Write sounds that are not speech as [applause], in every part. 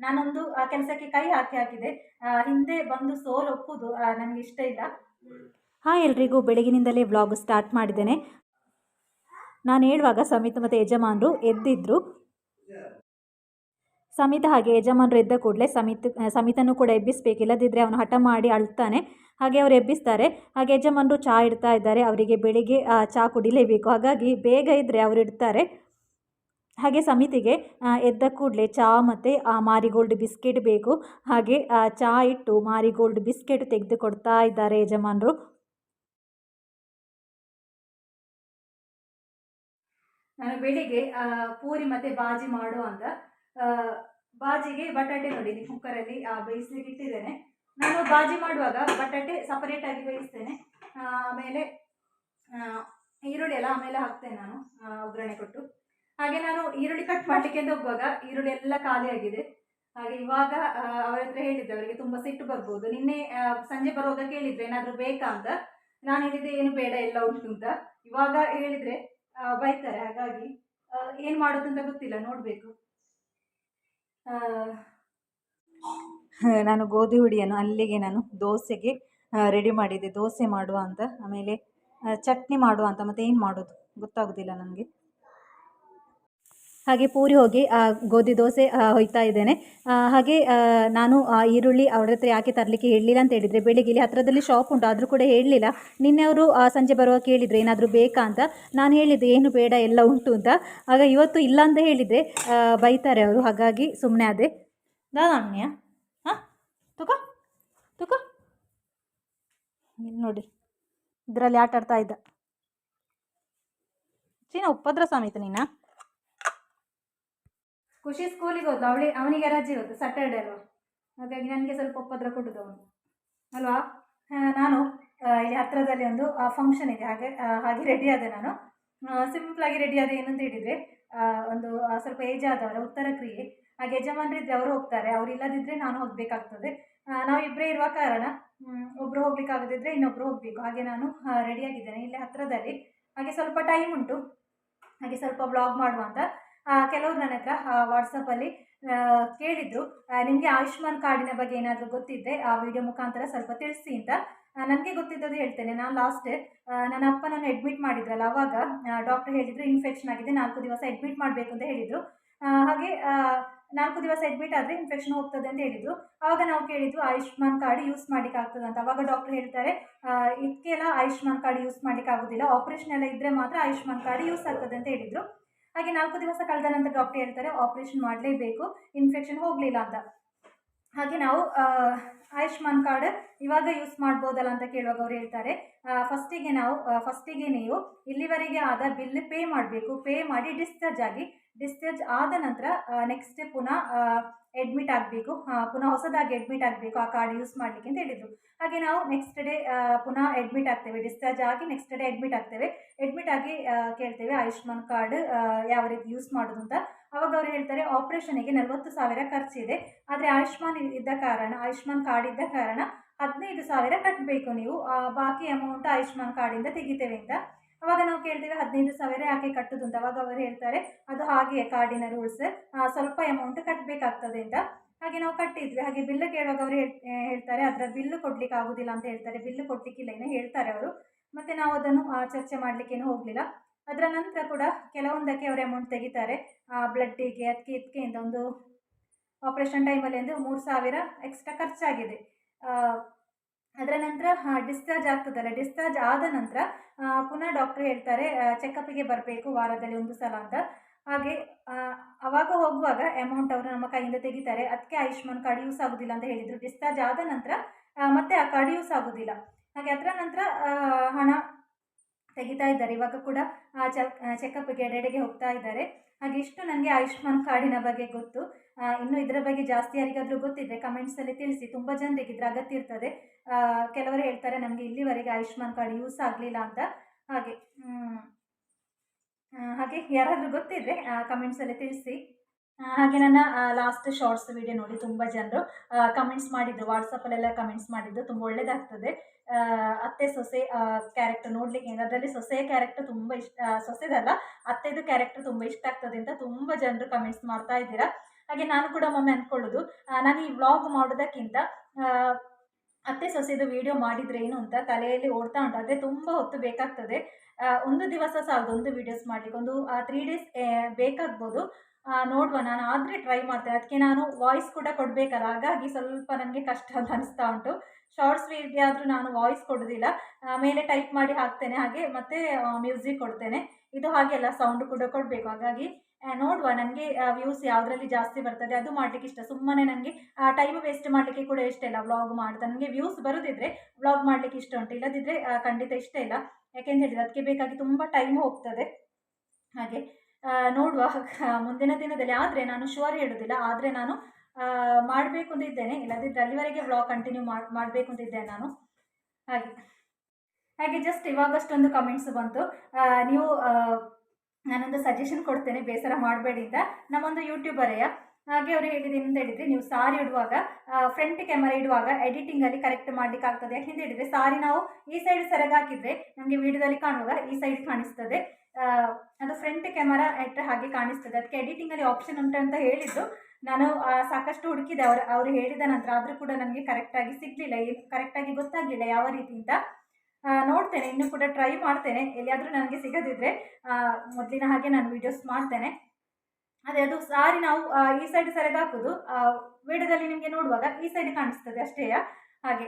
ನಾನೊಂದು, ಆ ಕೆಲಸಕ್ಕೆ ಕೈ ಹಾಕಿ ಹಾಕಿದೆ. ಹಿಂದೆ ಬಂದು ಸೋಲು ಒಪ್ಪುದು ನನಗೆ ಇಷ್ಟ ಇಲ್ಲ. ಹಾಂ, ಎಲ್ರಿಗೂ ಬೆಳಗಿನಿಂದಲೇ ವ್ಲಾಗ್ ಸ್ಟಾರ್ಟ್ ಮಾಡಿದ್ದೇನೆ. ನಾನು ಹೇಳುವಾಗ ಸಮಿತ್ ಮತ್ತು ಯಜಮಾನರು ಎದ್ದಿದ್ರು. ಸಮಿತ ಹಾಗೆ ಯಜಮಾನರು ಎದ್ದ ಕೂಡಲೇ ಸಮಿತ್ ಸಮಿತನ್ನು ಕೂಡ ಎಬ್ಬಿಸಬೇಕು. ಇಲ್ಲದಿದ್ದರೆ ಅವನು ಹಠ ಮಾಡಿ ಅಳ್ತಾನೆ. ಹಾಗೆ ಅವರು ಎಬ್ಬಿಸ್ತಾರೆ. ಹಾಗೆ ಯಜಮಾನರು ಚಹಾ ಇಡ್ತಾ ಇದ್ದಾರೆ. ಅವರಿಗೆ ಬೆಳಿಗ್ಗೆ ಚಹಾ ಕುಡಿಲೇಬೇಕು. ಹಾಗಾಗಿ ಬೇಗ ಇದ್ದರೆ ಅವರು ಇಡ್ತಾರೆ. ಹಾಗೆ ಸಮಿತಿಗೆ ಎದ್ದ ಕೂಡಲೇ ಚಹಾ ಮತ್ತು ಮಾರಿಗೋಲ್ಡ್ ಬಿಸ್ಕೆಟ್ ಬೇಕು. ಹಾಗೆ ಚಹಾ ಇಟ್ಟು ಮಾರಿಗೋಲ್ಡ್ ಬಿಸ್ಕೆಟ್ ತೆಗೆದು ಕೊಡ್ತಾ ಇದ್ದಾರೆ ಯಜಮಾನರು. ನಾನು ಬೆಳಿಗ್ಗೆ ಪೂರಿ ಮತ್ತು ಬಾಜಿ ಮಾಡುವ ಅಂತ. ಬಾಜಿಗೆ ಬಟಾಟೆ ನೋಡಿ ಕುಕ್ಕರಲ್ಲಿ ಬೇಯಿಸ್ಲಿಕ್ಕೆ ಇಟ್ಟಿದ್ದೇನೆ. ನಾನು ಬಾಜಿ ಮಾಡುವಾಗ ಬಟಾಟೆ ಸಪರೇಟಾಗಿ ಬೇಯಿಸ್ತೇನೆ. ಆಮೇಲೆ ಈರುಳ್ಳಿ ಎಲ್ಲ ಆಮೇಲೆ ಹಾಕ್ತೇನೆ ನಾನು ಒಗ್ಗರಣೆ ಕೊಟ್ಟು. ಹಾಗೆ ನಾನು ಈರುಳ್ಳಿ ಕಟ್ ಮಾಡಲಿಕ್ಕೆ ಅಂತ ಹೋಗುವಾಗ ಈರುಳ್ಳಿ ಎಲ್ಲ ಖಾಲಿಯಾಗಿದೆ ಹಾಗೆ ಇವಾಗ ಅವರ ಹತ್ರ ಹೇಳಿದ್ದೆ, ಅವರಿಗೆ ತುಂಬಾ ಸಿಟ್ಟು ಬರ್ಬೋದು. ನಿನ್ನೆ ಸಂಜೆ ಬರುವಾಗ ಕೇಳಿದ್ರೆ, ಏನಾದರೂ ಬೇಕಾ ಅಂತ. ನಾನು ಹೇಳಿದ್ದೆ, ಏನು ಬೇಡ, ಎಲ್ಲ ಉಂಟು ಅಂತ. ಇವಾಗ ಹೇಳಿದ್ರೆ ಬೈತಾರೆ, ಹಾಗಾಗಿ ಏನು ಮಾಡೋದು ಅಂತ ಗೊತ್ತಿಲ್ಲ, ನೋಡಬೇಕು. ನಾನು ಗೋಧಿ ಹುಡಿಯನ್ನು ಅಲ್ಲಿಗೆ ನಾನು ದೋಸೆಗೆ ರೆಡಿ ಮಾಡಿದ್ದೆ. ದೋಸೆ ಮಾಡುವ ಅಂತ, ಆಮೇಲೆ ಚಟ್ನಿ ಮಾಡುವ ಅಂತ. ಮತ್ತೆ ಏನು ಮಾಡೋದು? ಗೊತ್ತಾಗೋದಿಲ್ಲ ನನಗೆ. ಹಾಗೆ ಪೂರಿ ಹೋಗಿ ಗೋಧಿ ದೋಸೆ ಹೊಯ್ತಾ ಇದ್ದೇನೆ. ಹಾಗೆ ನಾನು ಈರುಳ್ಳಿ ಅವ್ರ ಹತ್ರ ಯಾಕೆ ತರಲಿಕ್ಕೆ ಹೇಳಲಿಲ್ಲ ಅಂತ ಹೇಳಿದರೆ, ಬೆಳಿಗ್ಗೆ ಇಲ್ಲಿ ಹತ್ರದಲ್ಲಿ ಶಾಪ್ ಉಂಟು, ಆದರೂ ಕೂಡ ಹೇಳಲಿಲ್ಲ. ನಿನ್ನೆ ಅವರು ಸಂಜೆ ಬರುವಾಗ ಕೇಳಿದರೆ, ಏನಾದರೂ ಬೇಕಾ ಅಂತ. ನಾನು ಹೇಳಿದ್ದೆ, ಏನು ಬೇಡ, ಎಲ್ಲ ಉಂಟು ಅಂತ. ಆಗ ಇವತ್ತು ಇಲ್ಲ ಅಂತ ಹೇಳಿದರೆ ಬೈತಾರೆ ಅವರು. ಹಾಗಾಗಿ ಸುಮ್ಮನೆ ಅದೇ ದಾದಾಣ್ಯ ಹಾಂ? ತುಕ. ತುಕ. ನೋಡಿ. ಇದರಲ್ಲಿ ಆಟ ಆಡ್ತಾ ಇದ್ದ. ಚೀನಾ ಉಪದ್ರ ಸಮೇತ ನೀನಾ? ಖುಷಿ ಸ್ಕೂಲಿಗೆ ಹೋದ್ಲು. ಅವಳಿ, ಅವನಿಗೆ ರಜೆ ಇವತ್ತು ಸ್ಯಾಟರ್ಡೆ ಅಲ್ವಾ? ಹಾಗಾಗಿ ನನಗೆ ಸ್ವಲ್ಪ ಒಪ್ಪದ್ರ ಕೊಡೋದು ಅವನು. ಅಲ್ವಾ? ನಾನು ಇಲ್ಲಿ ಹತ್ರದಲ್ಲಿ ಒಂದು ಫಂಕ್ಷನ್ ಇದೆ. ಹಾಗೆ ಹಾಗೆ ರೆಡಿ ಆದೆ ನಾನು. ಸಿಂಪಲ್ ಆಗಿ ರೆಡಿ ಆದ ಏನಂತ ಹೇಳಿದರೆ ಒಂದು ಸ್ವಲ್ಪ ಏಜ್ ಆದವರ ಉತ್ತರ ಕ್ರಿಯೆ. ಹಾಗೆ ಯಜಮಾನರಿದ್ದರೆ ಅವರು ಹೋಗ್ತಾರೆ. ಅವ್ರು ಇಲ್ಲದಿದ್ದರೆ ನಾನು ಹೋಗಬೇಕಾಗ್ತದೆ. ನಾವು ಇಬ್ಬರೇ ಇರುವ ಕಾರಣ ಒಬ್ಬರು ಒಬ್ರು ಇನ್ನೊಬ್ಬರು ಹೋಗಬೇಕು. ಹಾಗೆ ನಾನು ರೆಡಿಯಾಗಿದ್ದೇನೆ ಇಲ್ಲಿ ಹತ್ರದಲ್ಲಿ. ಹಾಗೆ ಸ್ವಲ್ಪ ಟೈಮ್ ಉಂಟು. ಹಾಗೆ ಸ್ವಲ್ಪ ಬ್ಲಾಗ್ ಮಾಡುವ ಅಂತ. ಕೆಲವರು ನನ್ನ ಹತ್ರ ವಾಟ್ಸಪ್ಪಲ್ಲಿ ಕೇಳಿದ್ರು. ನಿಮಗೆ ಆಯುಷ್ಮಾನ್ ಕಾರ್ಡಿನ ಬಗ್ಗೆ ಏನಾದರೂ ಗೊತ್ತಿದ್ದೆ ಆ ವಿಡಿಯೋ ಮುಖಾಂತರ ಸ್ವಲ್ಪ ತಿಳಿಸಿ ಅಂತ. ನನಗೆ ಗೊತ್ತಿದ್ದದ್ದು ಹೇಳ್ತೇನೆ. ನಾನು ಲಾಸ್ಟ್ ನನ್ನ ಅಪ್ಪನನ್ನು ಅಡ್ಮಿಟ್ ಮಾಡಿದ್ರಲ್ಲ, ಅವಾಗ ಡಾಕ್ಟರ್ ಹೇಳಿದ್ರು ಇನ್ಫೆಕ್ಷನ್ ಆಗಿದೆ, ನಾಲ್ಕು ದಿವಸ ಅಡ್ಮಿಟ್ ಮಾಡಬೇಕು ಅಂತ ಹೇಳಿದರು. ಹಾಗೆ ನಾಲ್ಕು ದಿವಸ ಅಡ್ಮಿಟ್ ಆದರೆ ಇನ್ಫೆಕ್ಷನ್ ಹೋಗ್ತದೆ ಅಂತ ಹೇಳಿದರು. ಆವಾಗ ನಾವು ಕೇಳಿದ್ದು ಆಯುಷ್ಮಾನ್ ಕಾರ್ಡ್ ಯೂಸ್ ಮಾಡಲಿಕ್ಕೆ ಆಗ್ತದೆ ಅಂತ. ಅವಾಗ ಡಾಕ್ಟರ್ ಹೇಳ್ತಾರೆ ಇದಕ್ಕೆಲ್ಲ ಆಯುಷ್ಮಾನ್ ಕಾರ್ಡ್ ಯೂಸ್ ಮಾಡಲಿಕ್ಕೆ ಆಗೋದಿಲ್ಲ. ಆಪರೇಷನ್ ಎಲ್ಲ ಇದ್ದರೆ ಮಾತ್ರ ಆಯುಷ್ಮಾನ್ ಕಾರ್ಡ್ ಯೂಸ್ ಆಗ್ತದೆ ಅಂತ ಹೇಳಿದರು. ಹಾಗೆ ನಾಲ್ಕು ದಿವಸ ಕಳೆದ ನಂತರ ಡಾಕ್ಟರ್ ಹೇಳ್ತಾರೆ ಆಪರೇಷನ್ ಮಾಡಲೇಬೇಕು ಇನ್ಫೆಕ್ಷನ್ ಹೋಗಲಿಲ್ಲ ಅಂತ. ಹಾಗೆ ನಾವು ಆಯುಷ್ಮಾನ್ ಕಾರ್ಡ್ ಇವಾಗ ಯೂಸ್ ಮಾಡ್ಬೋದಲ್ಲ ಅಂತ ಕೇಳುವಾಗ ಅವ್ರು ಹೇಳ್ತಾರೆ. ಫಸ್ಟಿಗೆ ನಾವು ಫಸ್ಟಿಗೆ ನೀವು ಇಲ್ಲಿವರೆಗೆ ಆದ ಬಿಲ್ ಪೇ ಮಾಡಬೇಕು. ಪೇ ಮಾಡಿ ಡಿಸ್ಚಾರ್ಜ್ ಆಗಿ, ಡಿಸ್ಚಾರ್ಜ್ ಆದ ನಂತರ ನೆಕ್ಸ್ಟ್ ಪುನಃ ಅಡ್ಮಿಟ್ ಆಗಬೇಕು. ಪುನಃ ಹೊಸದಾಗಿ ಅಡ್ಮಿಟ್ ಆಗಬೇಕು ಆ ಕಾರ್ಡ್ ಯೂಸ್ ಮಾಡಲಿಕ್ಕೆ ಅಂತ ಹೇಳಿದರು. ಹಾಗೆ ನಾವು ನೆಕ್ಸ್ಟ್ ಡೇ ಪುನಃ ಅಡ್ಮಿಟ್ ಆಗ್ತೇವೆ. ಡಿಸ್ಚಾರ್ಜ್ ಆಗಿ ನೆಕ್ಸ್ಟ್ ಡೇ ಅಡ್ಮಿಟ್ ಆಗ್ತೇವೆ. ಅಡ್ಮಿಟ್ ಆಗಿ ಕೇಳ್ತೇವೆ ಆಯುಷ್ಮಾನ್ ಕಾರ್ಡ್ ಯಾವ ರೀತಿ ಯೂಸ್ ಮಾಡೋದು ಅಂತ. ಅವಾಗ ಅವ್ರು ಹೇಳ್ತಾರೆ ಆಪರೇಷನಿಗೆ ನಲವತ್ತು ಸಾವಿರ ಖರ್ಚಿದೆ. ಆದರೆ ಆಯುಷ್ಮಾನ್ ಇದ್ದ ಕಾರಣ, ಆಯುಷ್ಮಾನ್ ಕಾರ್ಡ್ ಇದ್ದ ಕಾರಣ ಹದಿನೈದು ಸಾವಿರ ಕಟ್ಟಬೇಕು ನೀವು. ಬಾಕಿ ಅಮೌಂಟ್ ಆಯುಷ್ಮಾನ್ ಕಾರ್ಡಿಂದ ತೆಗಿತೇವೆ ಅಂತ. ಅವಾಗ ನಾವು ಕೇಳ್ತೇವೆ, ಹದಿನೈದು ಸಾವಿರ ಯಾಕೆ ಕಟ್ಟುದು? ಅಂತ ಅವಾಗ ಅವರು ಹೇಳ್ತಾರೆ, ಅದು ಹಾಗೆ ಕಾರ್ಡಿನ ರೂಲ್ಸ್ ಸ್ವಲ್ಪ ಅಮೌಂಟ್ ಕಟ್ಟಬೇಕಾಗ್ತದೆ ಅಂತ. ಹಾಗೆ ನಾವು ಕಟ್ಟಿದ್ವಿ. ಹಾಗೆ ಬಿಲ್ ಕೇಳುವಾಗ ಅವರು ಹೇಳ್ತಾರೆ ಅದರ ಬಿಲ್ಲು ಕೊಡ್ಲಿಕ್ಕೆ ಆಗುದಿಲ್ಲ ಅಂತ ಹೇಳ್ತಾರೆ. ಬಿಲ್ಲು ಕೊಡ್ಲಿಕ್ಕಿಲ್ಲ ಏನೋ ಹೇಳ್ತಾರೆ ಅವರು. ಮತ್ತೆ ನಾವು ಅದನ್ನು ಚರ್ಚೆ ಚರ್ಚೆ ಮಾಡಲಿಕ್ಕೇನು ಹೋಗಲಿಲ್ಲ. ಅದರ ನಂತರ ಕೂಡ ಕೆಲವೊಂದಕ್ಕೆ ಅವರು ಅಮೌಂಟ್ ತೆಗಿತಾರೆ. ಬ್ಲಡ್ಡಿಗೆ ಅದಕ್ಕೆ ಇದಕ್ಕೆ ಇಂದ ಒಂದು ಆಪರೇಷನ್ ಟೈಮಲ್ಲಿ ಒಂದು ಮೂರು ಸಾವಿರ ಎಕ್ಸ್ಟ್ರಾ ಖರ್ಚಾಗಿದೆ. ಅದರ ನಂತರ ಡಿಸ್ಚಾರ್ಜ್ ಆಗ್ತದಲ್ಲ ಡಿಸ್ಚಾರ್ಜ್ ಆದ ನಂತರ ಪುನಃ ಡಾಕ್ಟರ್ ಹೇಳ್ತಾರೆ ಚೆಕಪ್ಪಿಗೆ ಬರಬೇಕು ವಾರದಲ್ಲಿ ಒಂದು ಸಲ ಅಂತ. ಹಾಗೆ ಅವಾಗ ಹೋಗುವಾಗ ಅಮೌಂಟ್ ಅವರು ನಮ್ಮ ಕೈಯಿಂದ ತೆಗಿತಾರೆ. ಅದಕ್ಕೆ ಆಯುಷ್ಮಾನ್ ಕಾರ್ಡ್ ಯೂಸ್ ಆಗೋದಿಲ್ಲ ಅಂತ ಹೇಳಿದರು. ಡಿಸ್ಚಾರ್ಜ್ ಆದ ನಂತರ ಮತ್ತೆ ಆ ಕಾರ್ಡ್ ಯೂಸ್ ಆಗೋದಿಲ್ಲ. ಹಾಗೆ ಅದರ ನಂತರ ಹಣ ತೆಗಿತಾ ಇದ್ದಾರೆ. ಇವಾಗ ಕೂಡ ಚೆಕಪ್ಗೆ ಎಡೆಡೆಗೆ ಹೋಗ್ತಾ ಇದ್ದಾರೆ. ಹಾಗೆ ಇಷ್ಟು ನನಗೆ ಆಯುಷ್ಮಾನ್ ಕಾರ್ಡಿನ ಬಗ್ಗೆ ಗೊತ್ತು. ಇನ್ನು ಇದರ ಬಗ್ಗೆ ಜಾಸ್ತಿ ಯಾರಿಗಾದರೂ ಗೊತ್ತಿದ್ದರೆ ಕಮೆಂಟ್ಸಲ್ಲಿ ತಿಳಿಸಿ. ತುಂಬ ಜನರಿಗೆ ಇದ್ರ ಅಗತ್ಯ ಇರ್ತದೆ. ಕೆಲವರು ಹೇಳ್ತಾರೆ ನಮಗೆ ಇಲ್ಲಿವರೆಗೆ ಆಯುಷ್ಮಾನ್ ಕಾರ್ಡ್ ಯೂಸ್ ಆಗಲಿಲ್ಲ ಅಂತ. ಹಾಗೆ. ಆ, ಹಾಗೆ ಯಾರಾದರೂ ಗೊತ್ತಿದ್ದರೆ ಕಮೆಂಟ್ಸಲ್ಲಿ ತಿಳಿಸಿ. ಆ, ಹಾಗೆ ನನ್ನ ಲಾಸ್ಟ್ ಶಾರ್ಟ್ಸ್ ವಿಡಿಯೋ ನೋಡಿ ತುಂಬ ಜನರು ಕಮೆಂಟ್ಸ್ ಮಾಡಿದ್ರು ವಾಟ್ಸಪ್ಪಲ್ಲೆಲ್ಲ ಕಮೆಂಟ್ಸ್ ಮಾಡಿದ್ದು ತುಂಬ ಒಳ್ಳೆದಾಗ್ತದೆ. ಅತ್ತೆ ಸೊಸೆ ಕ್ಯಾರೆಕ್ಟರ್ ನೋಡ್ಲಿಕ್ಕೆ ಅದರಲ್ಲಿ ಸೊಸೆಯ ಕ್ಯಾರೆಕ್ಟರ್ ತುಂಬ ಇಷ್ಟ ಸೊಸೆದಲ್ಲ, ಅತ್ತೆದು ಕ್ಯಾರೆಕ್ಟರ್ ತುಂಬ ಇಷ್ಟ ಆಗ್ತದೆ ಅಂತ ತುಂಬ ಜನರು ಕಮೆಂಟ್ಸ್ ಮಾಡ್ತಾ ಇದ್ದೀರಾ. ಹಾಗೆ ನಾನು ಕೂಡ ಒಮ್ಮೆ ಅಂದ್ಕೊಳ್ಳೋದು ನಾನು ಈ ವ್ಲಾಗ್ ಮಾಡೋದಕ್ಕಿಂತ ಅತ್ತೆ ಸೊಸೆದು ವಿಡಿಯೋ ಮಾಡಿದ್ರೆ ಏನು ಅಂತ ತಲೆಯಲ್ಲಿ ಓಡ್ತಾ ಉಂಟು. ಅದೇ ತುಂಬ ಹೊತ್ತು ಬೇಕಾಗ್ತದೆ. ಒಂದು ದಿವಸ ಸಾಲದು, ಒಂದು ವಿಡಿಯೋಸ್ ಮಾಡಲಿಕ್ಕೆ. ಒಂದು ತ್ರೀ ಡೇಸ್ ಬೇಕಾಗ್ಬೋದು. ನೋಡುವ ನಾನು ಆದರೆ ಟ್ರೈ ಮಾಡ್ತೇನೆ. ಅದಕ್ಕೆ ನಾನು ವಾಯ್ಸ್ ಕೂಡ ಕೊಡಬೇಕಲ್ಲ, ಹಾಗಾಗಿ ಸ್ವಲ್ಪ ನನಗೆ ಕಷ್ಟ ಅಂತ ಅನಿಸ್ತಾ ಉಂಟು. ಶಾರ್ಟ್ಸ್ ವಿಡಿಯೋ ಆದರೂ ನಾನು ವಾಯ್ಸ್ ಕೊಡೋದಿಲ್ಲ. ಮೇಲೆ ಟೈಪ್ ಮಾಡಿ ಹಾಕ್ತೇನೆ ಹಾಗೆ, ಮತ್ತು ಮ್ಯೂಸಿಕ್ ಕೊಡ್ತೇನೆ. ಇದು ಹಾಗೆಲ್ಲ ಸೌಂಡ್ ಕೂಡ ಕೊಡಬೇಕು. ಹಾಗಾಗಿ ನೋಡುವ ನನಗೆ ವ್ಯೂಸ್ ಯಾವುದರಲ್ಲಿ ಜಾಸ್ತಿ ಬರ್ತದೆ ಅದು ಮಾಡಲಿಕ್ಕೆ ಇಷ್ಟ. ಸುಮ್ಮನೆ ನನಗೆ ಟೈಮ್ ವೇಸ್ಟ್ ಮಾಡಲಿಕ್ಕೆ ಕೂಡ ಇಷ್ಟ ಇಲ್ಲ ವ್ಲಾಗ್ ಮಾಡ್ತಾ. ನನಗೆ ವ್ಯೂಸ್ ಬರೋದಿದ್ರೆ ವ್ಲಾಗ್ ಮಾಡಲಿಕ್ಕೆ ಇಷ್ಟ ಉಂಟು. ಇಲ್ಲದಿದ್ದರೆ ಖಂಡಿತ ಇಷ್ಟ ಇಲ್ಲ. ಯಾಕೆಂತ ಹೇಳಿದ್ರೆ, ಅದಕ್ಕೆ ಬೇಕಾಗಿ ತುಂಬ ಟೈಮ್ ಹೋಗ್ತದೆ. ಹಾಗೆ ನೋಡುವ [laughs] ಮುಂದಿನ ದಿನದಲ್ಲಿ. ಆದರೆ ನಾನು ಶುವರ್ ಹೇಳೋದಿಲ್ಲ. ಆದರೆ ನಾನು ಮಾಡಬೇಕು ಅಂತ ಇದ್ದೇನೆ. ಇಲ್ಲದಿದ್ದರೆ ಅಲ್ಲಿವರೆಗೆ ವ್ಲಾಗ್ ಕಂಟಿನ್ಯೂ ಮಾಡಿ, ಮಾಡಬೇಕು ಅಂತ ಇದ್ದೇನೆ ನಾನು. ಹಾಗೆ. ಹಾಗೆ ಜಸ್ಟ್ ಇವಾಗಷ್ಟೊಂದು ಕಮೆಂಟ್ಸ್ ಬಂತು. ನೀವು ನಾನೊಂದು ಸಜೆಷನ್ ಕೊಡ್ತೇನೆ. ಬೇಸರ ಮಾಡಬೇಡಿ ಅಂತ. ನಮ್ಮೊಂದು ಯೂಟ್ಯೂಬರೆಯ ಹಾಗೆ ಅವರು ಹೇಳಿದ ಏನಂತ ಹೇಳಿದರೆ ನೀವು ಸಾರಿ ಇಡುವಾಗ ಫ್ರಂಟ್ ಕ್ಯಾಮರಾ ಇಡುವಾಗ ಎಡಿಟಿಂಗಲ್ಲಿ ಕರೆಕ್ಟ್ ಮಾಡಲಿಕ್ಕೆ ಆಗ್ತದೆ ಯಾಕೆಂತ ಹೇಳಿದರೆ ಸಾರಿ ನಾವು ಈ ಸೈಡ್ ಸರಗಾಕಿದ್ರೆ ನಮಗೆ ವಿಡಿಯೋದಲ್ಲಿ ಕಾಣುವಾಗ ಈ ಸೈಡ್ ಕಾಣಿಸ್ತದೆ. ಅದು ಫ್ರಂಟ್ ಕ್ಯಾಮರಾ ಇಟ್ಟರೆ ಹಾಗೆ ಕಾಣಿಸ್ತದೆ. ಅದಕ್ಕೆ ಎಡಿಟಿಂಗಲ್ಲಿ ಆಪ್ಷನ್ ಉಂಟು ಅಂತ ಹೇಳಿದ್ದು ನಾನು ಸಾಕಷ್ಟು ಹುಡುಕಿದೆ. ಅವರು ಅವರು ಹೇಳಿದ ನಂತರ ಆದರೂ ಕೂಡ ನನಗೆ ಕರೆಕ್ಟಾಗಿ ಸಿಗಲಿಲ್ಲ. ಕರೆಕ್ಟಾಗಿ ಗೊತ್ತಾಗಲಿಲ್ಲ ಯಾವ ರೀತಿ ಅಂತ ನೋಡ್ತೇನೆ. ಇನ್ನೂ ಕೂಡ ಟ್ರೈ ಮಾಡ್ತೇನೆ. ಎಲ್ಲಿಯಾದರೂ ನನಗೆ ಸಿಗದಿದ್ದರೆ ಮೊದಲಿನ ಹಾಗೆ ನಾನು ವೀಡಿಯೋಸ್ ಮಾಡ್ತೇನೆ. ಅದೇ ಅದು ಸಾರಿ ನಾವು ಈ ಸೈಡ್ ಸರಿಯಾಗಿ ಹಾಕೋದು. ವಿಡಿಯೋದಲ್ಲಿ ನಿಮಗೆ ನೋಡುವಾಗ ಈ ಸೈಡ್ ಕಾಣಿಸ್ತದೆ ಅಷ್ಟೇ ಹಾಗೆ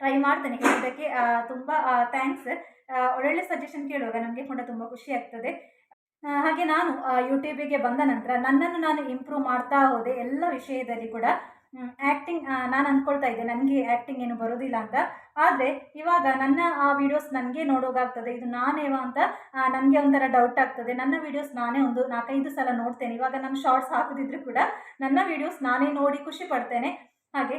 ಟ್ರೈ ಮಾಡ್ತೇನೆ ಇದಕ್ಕೆ ತುಂಬಾ ಥ್ಯಾಂಕ್ಸ್ ಒಳ್ಳೊಳ್ಳೆ ಸಜೆಷನ್ ಕೇಳುವಾಗ ನಮಗೆ ಕೂಡ ತುಂಬ ಖುಷಿ ಆಗ್ತದೆ. ಹಾಗೆ ನಾನು ಯೂಟ್ಯೂಬಿಗೆ ಬಂದ ನಂತರ ನನ್ನನ್ನು ನಾನು ಇಂಪ್ರೂವ್ ಮಾಡ್ತಾ ಹೋದೆ ಎಲ್ಲ ವಿಷಯದಲ್ಲಿ ಕೂಡ. ಆ್ಯಕ್ಟಿಂಗ್ ನಾನು ಅಂದ್ಕೊಳ್ತಾ ಇದ್ದೆ. ನನಗೆ ಆ್ಯಕ್ಟಿಂಗ್ ಏನು ಬರೋದಿಲ್ಲ ಅಂತ. ಆದರೆ ಇವಾಗ ನನ್ನ, ಆ ವಿಡಿಯೋಸ್ ನನಗೆ ನೋಡೋಗಾಗ್ತದೆ. ಇದು ನಾನೇವಾ ಅಂತ ನನಗೆ ಒಂಥರ ಡೌಟ್ ಆಗ್ತದೆ. ನನ್ನ ವಿಡಿಯೋಸ್ ನಾನೇ ಒಂದು ನಾಲ್ಕೈದು ಸಲ ನೋಡ್ತೇನೆ. ಇವಾಗ ನಾನು ಶಾರ್ಟ್ಸ್ ಹಾಕೋದಿದ್ರು ಕೂಡ ನನ್ನ ವಿಡಿಯೋಸ್ ನಾನೇ ನೋಡಿ ಖುಷಿ ಪಡ್ತೇನೆ. ಹಾಗೆ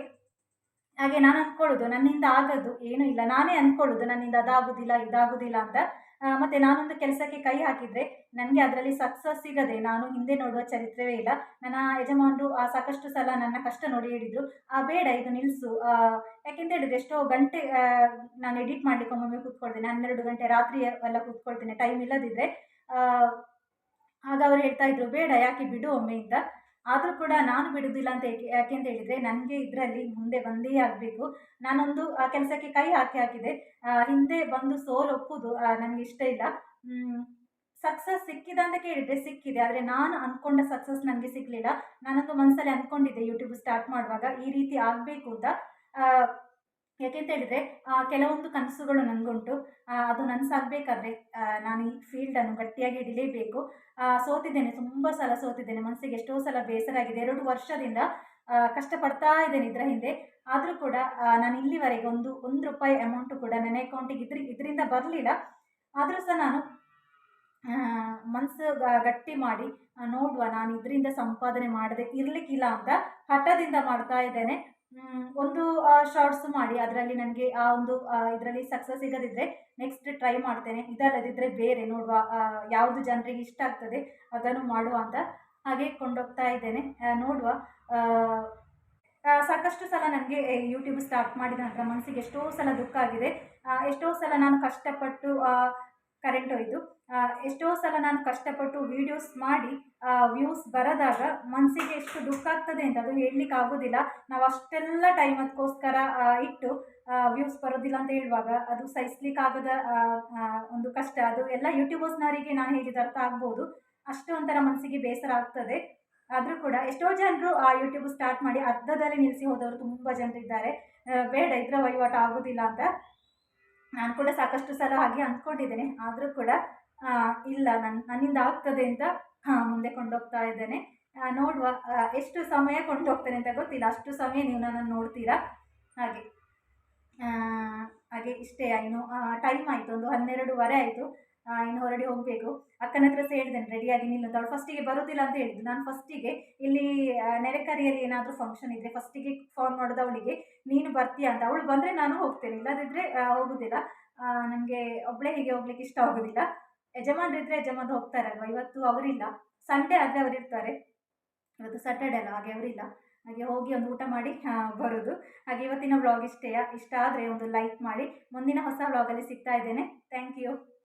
ಹಾಗೆ ನಾನು ಅಂದ್ಕೊಳ್ಳೋದು ನನ್ನಿಂದ ಆಗೋದು. ಏನೂ ಇಲ್ಲ. ನಾನೇ ಅಂದ್ಕೊಳ್ಳೋದು ನನ್ನಿಂದ ಅದಾಗೋದಿಲ್ಲ, ಇದಾಗೋದಿಲ್ಲ ಅಂತ. ಮತ್ತೆ ನಾನೊಂದು ಕೆಲಸಕ್ಕೆ ಕೈ ಹಾಕಿದರೆ ನನಗೆ ಅದರಲ್ಲಿ ಸಕ್ಸಸ್ ಸಿಗದೆ ನಾನು ಹಿಂದೆ ನೋಡುವ ಚರಿತ್ರವೇ ಇಲ್ಲ. ನನ್ನ ಯಜಮಾನರು, ಆ, ಸಾಕಷ್ಟು ಸಲ ನನ್ನ ಕಷ್ಟ ನೋಡಿ ಹೇಳಿದರು. ಆ, ಬೇಡ, ಇದು ನಿಲ್ಲಿಸು ಯಾಕೆಂತ ಹೇಳಿದ್ರೆ ಎಷ್ಟೋ ಗಂಟೆ ನಾನು ಎಡಿಟ್ ಮಾಡಲಿಕ್ಕೆ ಒಮ್ಮೊಮ್ಮೆ ಕೂತ್ಕೊಳ್ತೇನೆ. ಹನ್ನೆರಡು ಗಂಟೆ ರಾತ್ರಿ ಎಲ್ಲ ಕೂತ್ಕೊಳ್ತೇನೆ ಟೈಮ್ ಇಲ್ಲದಿದ್ದರೆ ಆಗ ಅವರು ಹೇಳ್ತಾ ಇದ್ರು, ಬೇಡ, ಯಾಕೆ ಬಿಡು ಒಮ್ಮೆಯಿಂದ? ಆದರೂ ಕೂಡ ನಾನು ಬಿಡುವುದಿಲ್ಲ ಅಂತ ಏಕೆ ಯಾಕೆ ಅಂತ ಹೇಳಿದರೆ ನನಗೆ ಇದರಲ್ಲಿ ಮುಂದೆ ಬಂದೇ ಆಗಬೇಕು. ನಾನೊಂದು ಆ ಕೆಲಸಕ್ಕೆ ಕೈ ಹಾಕಿ ಹಾಕಿದೆ. ಹಿಂದೆ ಬಂದು ಸೋಲು ಒಪ್ಪುದು ನನಗೆ ಇಷ್ಟ ಇಲ್ಲ. ಸಕ್ಸಸ್ ಸಿಕ್ಕಿದೆ ಅಂತ ಕೇಳಿದರೆ ಸಿಕ್ಕಿದೆ, ಆದರೆ ನಾನು ಅಂದ್ಕೊಂಡ ಸಕ್ಸಸ್ ನನಗೆ ಸಿಗಲಿಲ್ಲ. ನಾನೊಂದು ಮನಸ್ಸಲ್ಲಿ ಅಂದ್ಕೊಂಡಿದ್ದೆ ಯೂಟ್ಯೂಬ್ ಸ್ಟಾರ್ಟ್ ಮಾಡುವಾಗ ಈ ರೀತಿ ಆಗಬೇಕು ಅಂತ. ಯಾಕೆಂತ ಹೇಳಿದರೆ ಕೆಲವೊಂದು ಕನಸುಗಳು ನನಗುಂಟು. ಅದು ನನಸಾಗಬೇಕಾದ್ರೆ ನಾನು ಈ ಫೀಲ್ಡನ್ನು ಗಟ್ಟಿಯಾಗಿ ಹಿಡಿಲೇಬೇಕು. ಸೋತಿದ್ದೇನೆ, ತುಂಬ ಸಲ ಸೋತಿದ್ದೇನೆ. ಮನಸ್ಸಿಗೆ ಎಷ್ಟೋ ಸಲ ಬೇಸರ ಆಗಿದೆ. ಎರಡು ವರ್ಷದಿಂದ ಕಷ್ಟಪಡ್ತಾ ಇದ್ದೇನೆ ಇದರ ಹಿಂದೆ. ಆದರೂ ಕೂಡ ನಾನು ಇಲ್ಲಿವರೆಗೆ ಒಂದು ಒಂದು ರೂಪಾಯಿ ಅಮೌಂಟು ಕೂಡ ನನ್ನ ಅಕೌಂಟಿಗೆ ಇದ್ರ, ಇದರಿಂದ ಬರಲಿಲ್ಲ. ಆದರೂ ಸಹ ನಾನು ಮನಸ್ಸು ಗಟ್ಟಿ ಮಾಡಿ ನೋಡುವ, ನಾನು ಇದರಿಂದ ಸಂಪಾದನೆ ಮಾಡದೆ ಇರಲಿಕ್ಕಿಲ್ಲ ಅಂತ ಹಠದಿಂದ ಮಾಡ್ತಾ ಇದ್ದೇನೆ. ಒಂದು ಶಾರ್ಟ್ಸ್ ಮಾಡಿ ಅದರಲ್ಲಿ ನನಗೆ, ಆ, ಒಂದು ಇದರಲ್ಲಿ ಸಕ್ಸಸ್ ಸಿಗದಿದ್ದರೆ ನೆಕ್ಸ್ಟ್ ಟ್ರೈ ಮಾಡ್ತೇನೆ. ಇದಲ್ಲದಿದ್ದರೆ ಬೇರೆ ನೋಡುವ ಯಾವುದು ಜನರಿಗೆ ಇಷ್ಟ ಆಗ್ತದೆ ಅದನ್ನು ಮಾಡುವ ಅಂತ ಹಾಗೆ ಕೊಂಡೋಗ್ತಾ ಇದ್ದೇನೆ. ನೋಡುವ ಸಾಕಷ್ಟು ಸಲ ನನಗೆ ಯೂಟ್ಯೂಬ್ ಸ್ಟಾರ್ಟ್ ಮಾಡಿದ ನಂತರ ಮನಸ್ಸಿಗೆ ಎಷ್ಟೋ ಸಲ ದುಃಖ ಆಗಿದೆ. ಎಷ್ಟೋ ಸಲ ನಾನು ಕಷ್ಟಪಟ್ಟು ಕರೆಂಟ್ ಹೋಯ್ತು. ಎಷ್ಟೋ ಸಲ ನಾನು ಕಷ್ಟಪಟ್ಟು ವೀಡಿಯೋಸ್ ಮಾಡಿ ವ್ಯೂಸ್ ಬರದಾಗ ಮನಸ್ಸಿಗೆ ಎಷ್ಟು ದುಃಖ ಆಗ್ತದೆ ಅಂತ ಅದು ಹೇಳಲಿಕ್ಕೆ ಆಗೋದಿಲ್ಲ. ನಾವು ಅಷ್ಟೆಲ್ಲ ಟೈಮ್ ಅದಕ್ಕೋಸ್ಕರ ಇಟ್ಟು ವ್ಯೂಸ್ ಬರೋದಿಲ್ಲ ಅಂತ ಹೇಳುವಾಗ ಅದು ಸಹಿಸ್ಲಿಕ್ಕಾಗದ ಒಂದು ಕಷ್ಟ. ಅದು ಎಲ್ಲ ಯೂಟ್ಯೂಬರ್ಸ್ನವರಿಗೆ ನಾನು ಹೇಳಿದ ಅರ್ಥ ಆಗ್ಬೋದು. ಅಷ್ಟು ಒಂಥರ ಮನಸ್ಸಿಗೆ ಬೇಸರ ಆಗ್ತದೆ. ಆದರೂ ಕೂಡ ಎಷ್ಟೋ ಜನರು, ಆ ಯೂಟ್ಯೂಬ್ ಸ್ಟಾರ್ಟ್ ಮಾಡಿ ಅರ್ಧದಲ್ಲಿ ನಿಲ್ಲಿಸಿ ಹೋದವರು ತುಂಬ ಜನರಿದ್ದಾರೆ. ಬೇಡ, ಇದರ ವಹಿವಾಟು ಆಗೋದಿಲ್ಲ ಅಂತ. ನಾನು ಕೂಡ ಸಾಕಷ್ಟು ಸಲ ಹಾಗೆ ಅಂದ್ಕೊಂಡಿದ್ದೇನೆ. ಆದರೂ ಕೂಡ ಇಲ್ಲ ನನ್ನ ನನ್ನಿಂದ ಆಗ್ತದೆ ಅಂತ ಮುಂದೆ ಕೊಂಡೋಗ್ತಾ ಇದ್ದೇನೆ. ನೋಡುವ ಎಷ್ಟು ಸಮಯ ಕೊಂಡೋಗ್ತೇನೆ ಅಂತ ಗೊತ್ತಿಲ್ಲ. ಅಷ್ಟು ಸಮಯ ನೀವು ನನ್ನನ್ನು ನೋಡ್ತೀರಾ? ಹಾಗೆ. ಹಾಗೆ ಇಷ್ಟೇ, ಇನ್ನು ಟೈಮ್ ಆಯಿತು. ಒಂದು ಹನ್ನೆರಡುವರೆ ಆಯಿತು. ಇನ್ನು ಹೊರಡಿ ಹೋಗಬೇಕು. ಅಕ್ಕನ ಹತ್ರ ಸಹ ಹೇಳಿದ್ದೇನೆ ರೆಡಿಯಾಗಿ ನಿಲ್ಲು. ಅಂತ ಅವಳು ಫಸ್ಟಿಗೆ ಬರೋದಿಲ್ಲ ಅಂತ ಹೇಳಿದ್ದು. ನಾನು ಫಸ್ಟಿಗೆ ಇಲ್ಲಿ ನೆರೆಕರಿಯಲ್ಲಿ ಏನಾದರೂ ಫಂಕ್ಷನ್ ಇದ್ದರೆ ಫಸ್ಟಿಗೆ ಫೋನ್ ಮಾಡೋದು ಅವಳಿಗೆ. ನೀನು ಬರ್ತೀಯಾ ಅಂತ. ಅವಳು ಬಂದರೆ ನಾನು ಹೋಗ್ತೇನೆ. ಇಲ್ಲದಿದ್ದರೆ ಹೋಗೋದಿಲ್ಲ. ನನಗೆ ಒಬ್ಬಳೇ ಹೀಗೆ ಹೋಗ್ಲಿಕ್ಕೆ ಇಷ್ಟ ಆಗೋದಿಲ್ಲ. ಯಜಮಾನ್ರಿದ್ರೆ ಯಜಮಾನ್ ಹೋಗ್ತಾರಲ್ವ? ಇವತ್ತು ಅವರಿಲ್ಲ. ಸಂಡೇ ಆದರೆ ಅವರಿರ್ತಾರೆ. ಇವತ್ತು ಸ್ಯಾಟರ್ಡೆ ಅಲ್ಲ ಹಾಗೆ ಅವರಿಲ್ಲ. ಹಾಗೆ ಹೋಗಿ ಒಂದು ಊಟ ಮಾಡಿ ಬರೋದು. ಹಾಗೆ ಇವತ್ತಿನ ವ್ಲಾಗ್ ಇಷ್ಟೇ. ಇಷ್ಟ ಆದರೆ ಒಂದು ಲೈಕ್ ಮಾಡಿ. ಮುಂದಿನ ಹೊಸ ವ್ಲಾಗಲ್ಲಿ ಸಿಗ್ತಾ ಇದ್ದೇನೆ. Thank you